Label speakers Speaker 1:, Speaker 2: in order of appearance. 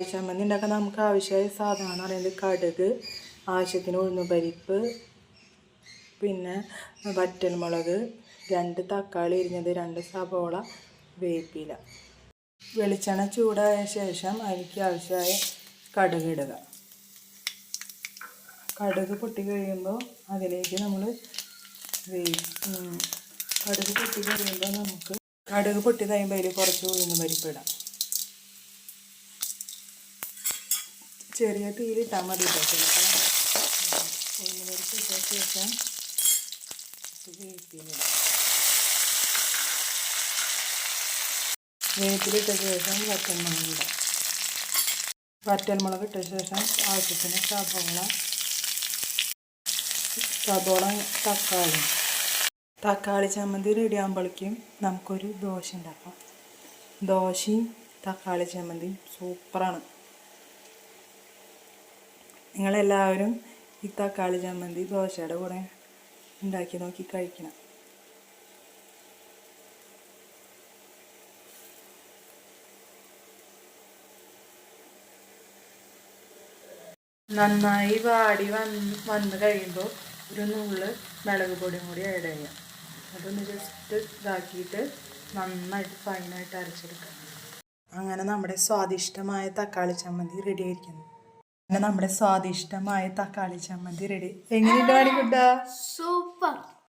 Speaker 1: ചമ്മന്തി ഉണ്ടാക്കാൻ നമുക്ക് ആവശ്യമായ സാധനമാണ് പറയുന്നത് കടുക് ആവശ്യത്തിന് ഉഴുന്നുപരിപ്പ് പിന്നെ വറ്റൽമുളക് രണ്ട് തക്കാളി എരിഞ്ഞത് രണ്ട് സബോള വേപ്പില. വെളിച്ചെണ്ണ ചൂടായ ശേഷം അതിലേക്ക് ആവശ്യമായ കടുക് ഇടുക. കടുക് പൊട്ടി കഴിയുമ്പോൾ അതിലേക്ക് നമ്മൾ കടുക് പൊട്ടി കഴിയുമ്പോൾ നമുക്ക് കടുക് പൊട്ടി കഴിയുമ്പോൾ അതിൽ കുറച്ച് ഉഴുന്ന് പരിപ്പ് ചെറിയ തീയിലിട്ടാൽ മതി ഉഴുന്ന് ശേഷം വേപ്പിലിടാം വേപ്പിലിട്ട ശേഷം വറ്റൽമുളക് ഇടാം. ഇട്ട ശേഷം ആവശ്യത്തിന് സബോള സബോള തക്കാളി. തക്കാളി ചമ്മന്തി റെഡി ആകുമ്പോഴേക്കും നമുക്കൊരു ദോശ ഉണ്ടാക്കാം. ദോശയും തക്കാളി ചമ്മന്തിയും സൂപ്പറാണ് നിങ്ങളെല്ലാവരും ഈ തക്കാളി ചമ്മന്തി ദോശയുടെ കൂടെ ഉണ്ടാക്കി നോക്കി കഴിക്കണം. നന്നായി വാടി വന്ന് വന്ന് കഴിയുമ്പോൾ ഒരു നുള്ള് മുളക് പൊടിയും കൂടി ആഡ് ചെയ്യാം. അതൊന്ന് ജസ്റ്റ് ഇതാക്കിയിട്ട് നന്നായിട്ട് ഫൈനായിട്ട് അരച്ചെടുക്കാം. അങ്ങനെ നമ്മുടെ സ്വാദിഷ്ടമായ തക്കാളി ചമ്മന്തി റെഡി ആയിരിക്കുന്നു. നമ്മുടെ സ്വാദിഷ്ടമായ തക്കാളി ചമ്മന്തി റെഡി എങ്ങനെയുണ്ട് വാടിക്കുട്ടാ
Speaker 2: സൂപ്പർ